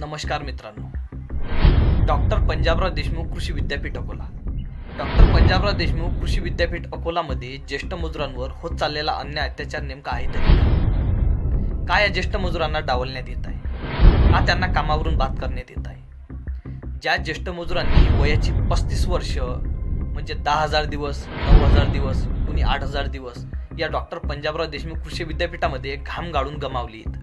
नमस्कार मित्रांनो. डॉक्टर पंजाबराव देशमुख कृषी विद्यापीठ अकोला. डॉक्टर पंजाबराव देशमुख कृषी विद्यापीठ अकोलामध्ये ज्येष्ठ मजुरांवर होत चाललेला अन्याय अत्याचार नेमका आहे तरी काय? का या ज्येष्ठ मजुरांना डावलण्यात येत आहे? का त्यांना कामावरून बाद करण्यात येत आहे? ज्या ज्येष्ठ मजुरांनी वयाची पस्तीस वर्ष म्हणजे दहा हजार दिवस नऊ हजार दिवस कुणी आठ हजार दिवस या डॉक्टर पंजाबराव देशमुख कृषी विद्यापीठामध्ये घाम गाळून गमावलीत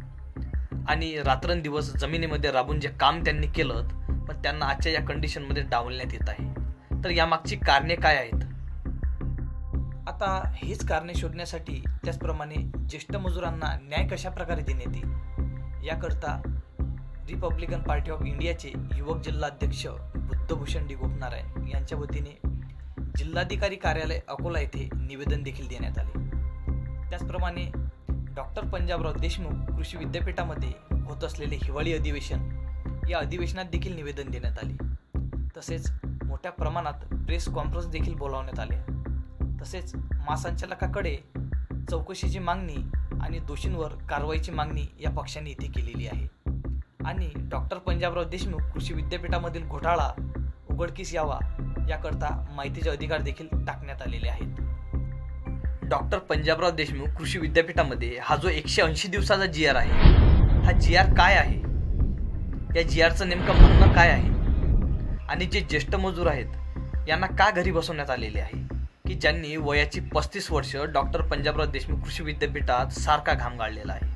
आणि रात्रंदिवस जमिनीमध्ये राबून जे काम त्यांनी केलं पण त्यांना आजच्या या कंडिशनमध्ये डावलण्यात येत आहे. तर यामागची कारणे काय आहेत? आता हीच कारणे शोधण्यासाठी त्याचप्रमाणे ज्येष्ठ मजुरांना न्याय कशा प्रकारे देण्यात येईल याकरता रिपब्लिकन पार्टी ऑफ इंडियाचे युवक जिल्हाध्यक्ष बुद्धभूषण डी गोपनारायण यांच्या वतीने जिल्हाधिकारी कार्यालय अकोला येथे निवेदन देखील देण्यात आले. त्याचप्रमाणे डॉक्टर पंजाबराव देशमुख कृषी विद्यापीठामध्ये होत असलेले हिवाळी अधिवेशन या अधिवेशनात देखील निवेदन देण्यात आले. तसेच मोठ्या प्रमाणात प्रेस कॉन्फरन्स देखील बोलावण्यात आले. तसेच महासंचालकाकडे चौकशीची मागणी आणि दोषींवर कारवाईची मागणी या पक्षाने इथे केलेली आहे. आणि डॉक्टर पंजाबराव देशमुख कृषी विद्यापीठामधील घोटाळा उघडकीस यावा याकरता माहितीचे अधिकार देखील टाकण्यात आलेले आहेत. डॉक्टर पंजाबराव देशमुख कृषी विद्यापीठामध्ये हा जो एकशे ऐंशी दिवसाचा जी आर आहे हा जी आर काय आहे? या जी आरचं नेमकं म्हणणं काय आहे? आणि जे ज्येष्ठ मजूर आहेत यांना का घरी बसवण्यात आलेले आहे? की ज्यांनी वयाची पस्तीस वर्ष डॉक्टर पंजाबराव देशमुख कृषी विद्यापीठात सारखा घाम गाळलेला आहे?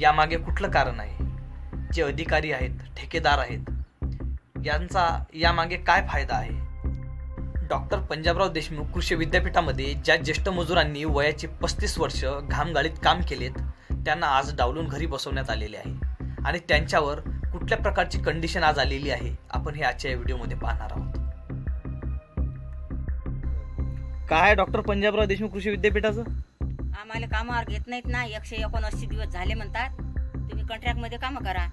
यामागे कुठलं कारण आहे? जे अधिकारी आहेत ठेकेदार आहेत यांचा यामागे काय फायदा आहे? डॉक्टर पंजाबराव देशमुख कृषी विद्यापीठामध्ये ज्या ज्येष्ठ मजुरांनी वयाची पस्तीस वर्ष घामगाळीत काम केलेत त्यांना आज डावलून घरी बसवण्यात आलेले आहे. आणि त्यांच्यावर कुठल्या प्रकारची कंडिशन आज आलेली आहे आपण हे आजच्या व्हिडिओमध्ये पाहणार आहोत. काय डॉक्टर पंजाबराव देशमुख कृषी विद्यापीठाचं? आम्हाला कामावर घेत नाहीत ना एकशे एकोणऐंशी दिवस झाले म्हणतात. तुम्ही कॉन्ट्रॅक्टमध्ये कामं करा.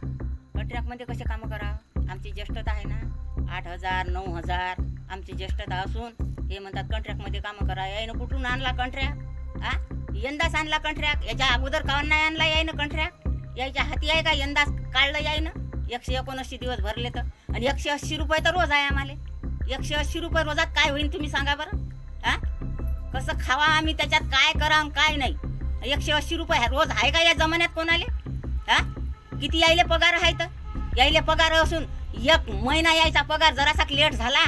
कॉन्ट्रॅक्टमध्ये कसे कामं करा आमची ज्येष्ठता आहे ना आठ हजार नऊ हजार आमची ज्येष्ठता असून हे म्हणतात कॉन्ट्रॅक्टमध्ये कामं करा. यायनं कुठून आणला कॉन्ट्रॅक्ट हा यंदाच आणला कॉन्ट्रॅक्ट याच्या अगोदर काऊन नाही आणला यायनं कॉन्ट्रॅक्ट यायच्या हाती आहे का यंदाच काढलं यायनं? एकशे एकोणऐंशी दिवस भरले तर. आणि एकशे ऐंशी रुपये तर रोज आहे आम्हाला. एकशे ऐंशी रुपये रोजात काय होईल तुम्ही सांगा बरं? हा कसं खावा आम्ही त्याच्यात काय करा काय नाही. एकशे ऐंशी रुपये रोज आहे का या जमान्यात कोणाले? हा किती यायले पगार आहे तर? यायले पगार असून एक महिना यायचा पगार जरासा लेट झाला.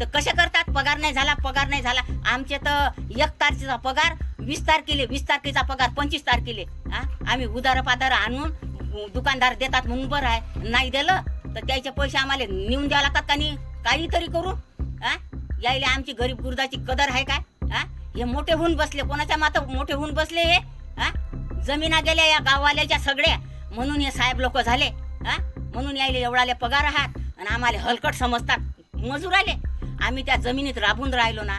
तर कसे करतात? पगार नाही झाला पगार नाही झाला. आमचे तर एक तारखेचा पगार वीस तारखेले वीस तारखेचा पगार पंचवीस तारखेले. हा? आम्ही उदार पादार आणून दुकानदार देतात म्हणून बरं आहे. नाही दिलं तर त्याचे पैसे आम्हाला नेऊन द्यावं लागतात का नाही? काहीतरी करू हा? यायले आमची गरीब गुरुदाची कदर आहे काय? हा? हे मोठे होऊन बसले कोणाच्या माता मोठे होऊन बसले हे? हा? जमिना गेल्या या गाववाल्याच्या सगळ्या. म्हणून हे साहेब लोक झाले. हा? म्हणून यायले एवढाले पगार आहात. आणि आम्हाला हलकट समजतात. मजूर आले. आम्ही त्या जमिनीत राबून राहिलो ना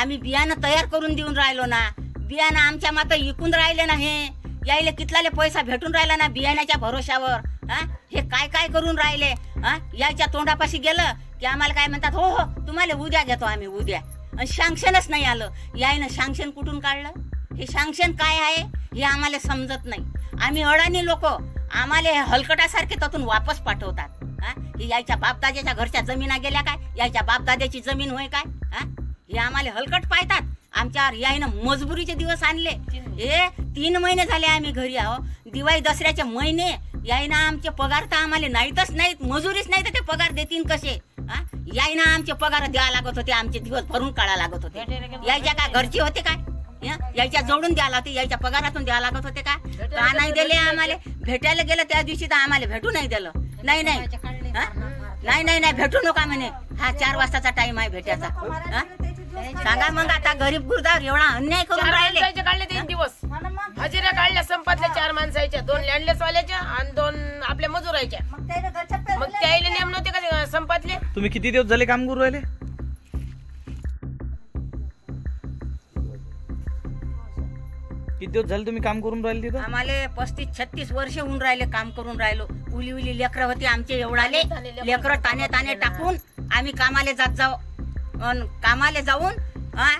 आम्ही बियाणं तयार करून देऊन राहिलो ना बियाणं आमच्या माता विकून राहिले ना हे यायले कितलाले पैसा भेटून राहिला ना बियाण्याच्या भरोशावर हा? हे काय काय करून राहिले हा? याच्या तोंडापाशी गेलं की आम्हाला काय म्हणतात हो हो तुम्हाला उद्या घेतो आम्ही उद्या. आणि शांक्शनच नाही आलं. यायनं शांक्शन कुठून काढलं? हे शांक्शन काय आहे? हे आम्हाला समजत नाही. आम्ही अडाणी लोक आम्हाला हे हलकटासारखे त्यातून वापस पाठवतात. हा? हे यायच्या बापदाद्याच्या घरच्या जमिना गेल्या काय? यायच्या बापदाद्याची जमीन होय काय? हा? हे आम्हाला हलकट पाहतात. आमच्यावर यायनं मजबुरीचे दिवस आणले. हे तीन महिने झाले आम्ही घरी आहो. दिवाळी दसऱ्याचे महिने. यायनं आमचे पगार तर आम्हाला नाहीतच नाहीत मजुरीच नाही तर ते पगार देतील कसे? हा? यायनं आमचे पगार द्यावा लागत होते आमचे दिवस भरून काढा लागत होते. यायच्या काय घरचे होते काय? यायच्या जोडून द्यायला होते यायच्या पगारातून द्यावं लागत होते का? का नाही दिले आम्हाला? भेटायला गेलं त्या दिवशी तर आम्हाला भेटू नाही दिलं. नाही नाही. हं? नाही नाही नाही. भेटू नका म्हणे. हा चार वाजताचा टाइम आहे भेटायचा. हं? सांगा मग आता गरीब गुरदार एवढा अन्याय करून चार राहिले. माणसाचे काढले तीन दिवस. हजेऱ्या काढल्या संपातल्या चार माणसाच्या दोन लँडलेस वाल्याच्या आणि दोन आपल्या मजुराच्या. मग त्याला नेम नव्हते का ते संपातले? तुम्ही किती दिवस झाले काम करू राहिले? किती दिवस झाले तुम्ही काम करून राहिले तिथं? आम्हाला पस्तीस छत्तीस वर्ष होऊन राहिले काम करून राहिलो. उली उली लेकरं होती आमचे एवढाले. लेकरं. ताने ताने टाकून आम्ही कामाले जात जाऊ अन कामाले जाऊन हा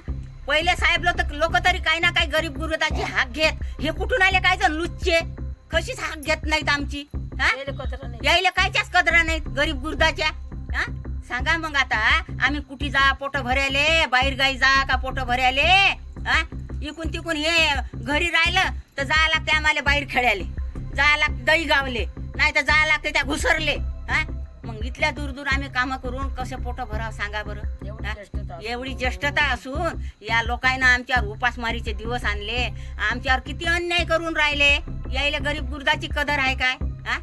पहिले साहेब लोक लोक तरी काही ना काही गरीब गुरुदाची हाक घेत. हे कुठून आले काय जण? लुच्चे. कशीच हाक घेत नाहीत आमची हा यायला कायच्याच कदरा नाहीत गरीब गुर्दाच्या हा सांगा मग आता आम्ही कुठे जा पोट भरायले बाहेर गाई जा का पोट भरायले हा इकून तिकून हे घरी राहिलं तर जायला लागते आम्हाला बाहेर खेळायले. जायला लागते दही गावले. नाही तर जायला लागते त्या घुसरले. हा? मग इथल्या दूर दूर आम्ही कामं करून कसे पोट भरावं सांगा बरं? एवढी हा? ज्येष्ठता असून. एवढी ज्येष्ठता असून या लोकांना आमच्यावर उपासमारीचे दिवस आणले. आमच्यावर किती अन्याय करून राहिले? यायला गरीब गुर्दाची कदर आहे काय? हा?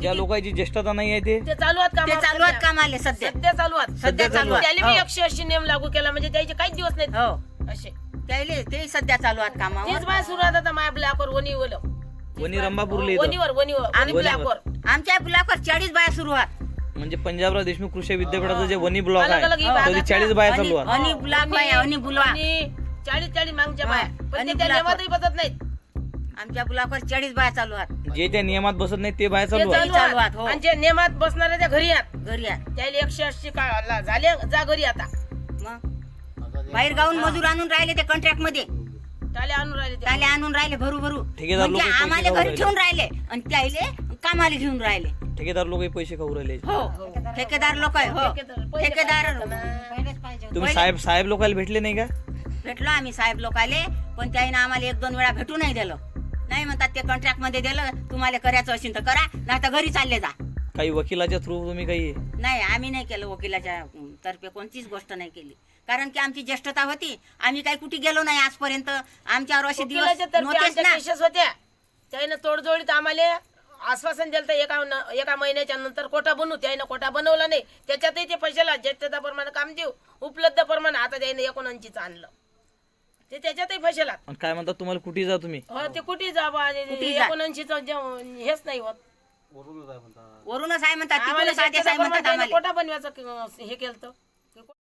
ज्या लोकांची ज्येष्ठता नाही आहे ते? चालू आहेत काम चालू आहेत कामाले सध्या. सध्या चालू आहेत. सध्या चालू आहेत. त्याला मी हो. एकशे ऐंशी नियम लागू केला म्हणजे त्याचे काहीच दिवस नाहीत. हो. असे. त्याले ते सध्या चालू आहेत तेच कामावर बाय सुरू आता आता माझ्या ब्लॅकवर वनी ओलं वनी रंभापूरला येतं. वनीवर वनीवर वनी आम्ही ब्लॅकवर आमच्या ब्लॉकवर चाळीस बाया सुरू आहेत. म्हणजे पंजाबराव देशमुख कृषी विद्यापीठाचं जे वनी ब्लॉक अलग अलग आहे ही भागात त्याची चाळीस बाया चालू आणि- आहेत आणि ब्लॉक बाया आणि बुलवा. आणि चाळीस चाळीस मागच्या हा. बाया. पण आणि ते त्या ब्लॅकवर. नियमातही बसत नाहीत. आमच्या ब्लॉकवर चाळीस बाया चालू आहेत. जे त्या नियमात बसत नाही ते बाया ते चालू आहेत. चालू हो. आणि जे नियमात बसणारे त्या घरी आहेत. घरी आहेत. त्याला एकशे ऐंशी का- ला- झाले जा घरी आता. मग? बाहेर गाऊन मजूर आणून राहिले ते कॉन्ट्रॅक्टमध्ये. त्याला आणून राहिले ते. त्याले आणून राहिले भरू भरू. ठेकेदार म्हणजे लोकं पैसे आम्हाला खाऊ घरी राहिले. ठेवून राहिले आणि त्याले कामाला घेऊन राहिले. ठेकेदार लोक पैसे खाऊ राहिले. हो. ठेकेदार लोक आहे हो. ठेकेदार- पैसे ठेकेदार तुम्ही साहेब साहेब लोकांना भेटले नाही का? भेटलो आम्ही साहेब लोकाले पण त्याने आम्हाला एक दोन वेळा भेटू नाही दिलं. नाही म्हणतात ते कॉन्ट्रॅक्टमध्ये दिलं तुम्हाला करायचं असेल तर करा नाही तर घरी चालले जा. काही वकिलाच्या थ्रू तुम्ही काही नाही आम्ही नाही केलं वकिलाच्या अं, तर्फे कोणतीच गोष्ट नाही केली. कारण की आमची ज्येष्ठता होती. आम्ही काही कुठे गेलो नाही आजपर्यंत. आमच्यावर असे दिवस नव्हतेच ना. केसेस होत्या. त्यानं तोडजोडीत आम्हाला आश्वासन दिलं एका न- एका महिन्याच्या नंतर कोटा बनवू त्यानं कोटा बनवला नाही. त्याच्यातही ते पैशाला ज्येष्ठता प्रमाणे काम देऊ उपलब्ध प्रमाणे. आता त्यानं एकोणऐंशीच आणलं. ते त्याच्यातही पैशाला आणि काय म्हणतात तुम्हाला कुठे जा तुम्ही? हो ते कुठे जा बा कुठे जा. एकोणऐंशीच हेच नाही होत. वरूनच आहे म्हणतात. आम्हाला तिकडूनच आदेश आहे ज्येष्ठता म्हणतात प्रमाणे त्यानं आम्हाला. कोटा बनवायचं हे केलं